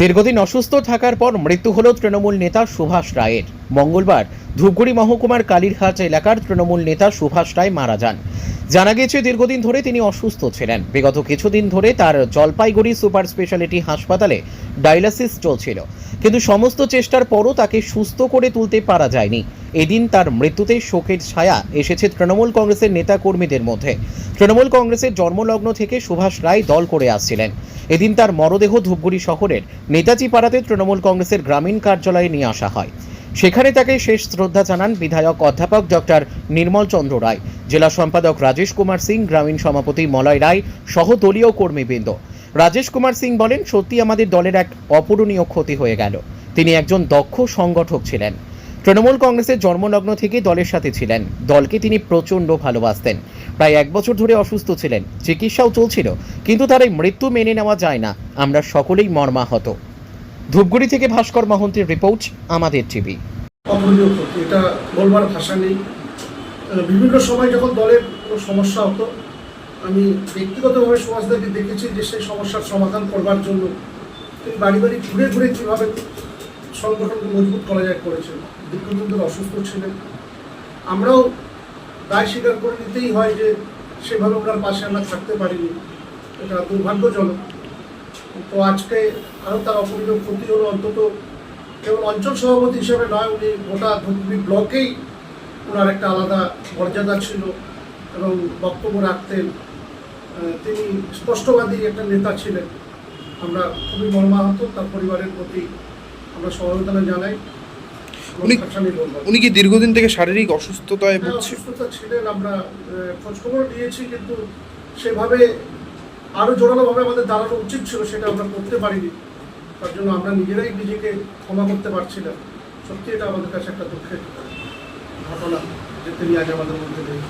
দীর্ঘদিন অসুস্থ থাকার পর মৃত্যু হল তৃণমূল নেতা সুভাষ রায়ের। মঙ্গলবার ধূপগুড়ি মহকুমার কালীরহাট এলাকার তৃণমূল নেতা সুভাষ রায় মারা যান। জানা গেছে দীর্ঘদিন ধরে তিনি অসুস্থ ছিলেন। বিগত কিছুদিন ধরে তার জলপাইগুড়ি সুপার স্পেশালিটি হাসপাতালে ডায়ালিসিস চলছিল। কিন্তু সমস্ত চেষ্টার পরও তাকে সুস্থ করে তুলতে পারা যায়নি। এদিন তার মৃত্যুতে শোকের ছায়া এসেছে তৃণমূল কংগ্রেসের নেতা কর্মীদের মধ্যে। তৃণমূল কংগ্রেসের জন্মলগ্ন থেকে সুভাষ রায় দল করে আসছিলেন। এদিন তার মরদেহ ধূপগুড়ি শহরের নেতাজি পাড়াতে তৃণমূল কংগ্রেসের গ্রামীণ কার্যালয়ে নিয়ে আসা হয়। সেখানে তাকে শেষ শ্রদ্ধা জানান বিধায়ক অধ্যাপক ডক্টর নির্মল চন্দ্র রায়, জেলা সম্পাদক রাজেশ কুমার সিং, গ্রামীণ সভাপতি মলয় রায় সহ দলীয় কর্মীবৃন্দ। রাজেশ কুমার সিং বলেন সত্যি আমাদের দলের এক অপূরণীয় ক্ষতি হয়ে গেল। তিনি একজন দক্ষ সংগঠক ছিলেন। তৃণমূল কংগ্রেসের জন্মলগ্ন থেকে দলের সাথে ছিলেন। দলকে তিনি প্রচণ্ড ভালোবাসতেন। প্রায় এক বছর ধরে অসুস্থ ছিলেন। চিকিৎসাও চলছিল, কিন্তু তার এই মৃত্যু মেনে নেওয়া যায় না। আমরা সকলেই মর্মাহত। ধূপগুড়ি থেকে ভাস্কর মহন্তের রিপোর্ট, আমাদের টিভি। অপূরণীয় ক্ষতি। এটা বলবার ভাষা নেই। বিভিন্ন সময় যখন দলের কোনো সমস্যা হতো, আমি ব্যক্তিগতভাবে সুভাষদাকে দেখেছি যে সেই সমস্যার সমাধান করবার জন্য। তিনি বাড়ি বাড়ি ঘুরে ঘুরে কীভাবে সংগঠনকে মজবুত করা যায় করেছেন। দীর্ঘদিন ধরে অসুস্থ ছিলেন। আমরাও দায় স্বীকার করে নিতেই হয় যে সেভাবে ওনার পাশে আমরা থাকতে পারিনি। এটা দুর্ভাগ্যজনক। তো আজকে আরও তার অপূরণীয় ক্ষতি হলো অন্তত কেবল অঞ্চল সভাপতি হিসেবে নয় উনি গোটা ধূপগুড়ি ব্লকেই ওনার একটা আলাদা মর্যাদা ছিল এবং বক্তব্য রাখতেন। তিনি স্পষ্টবাদী একটা নেতা ছিলেন। আমরা খুবই মর্মাহত তার পরিবারের প্রতি। আমরা সমবেদনা জানাই। উনি- কি দীর্ঘদিন থেকে শারীরিক অসুস্থতায় হ্যাঁ, ভুগছে? অসুস্থতা ছিলেন আমরা খোঁজখবর নিয়েছি কিন্তু সেভাবে আরও জোরালোভাবে আমাদের দাঁড়ানো উচিত ছিল, সেটা আমরা করতে পারিনি। তার জন্য আমরা নিজেরাই নিজেকে ক্ষমা করতে পারছি না সত্যি এটা আমাদের কাছে একটা দুঃখের ঘটনা, যে তিনি আজ আমাদের মধ্যে নেই।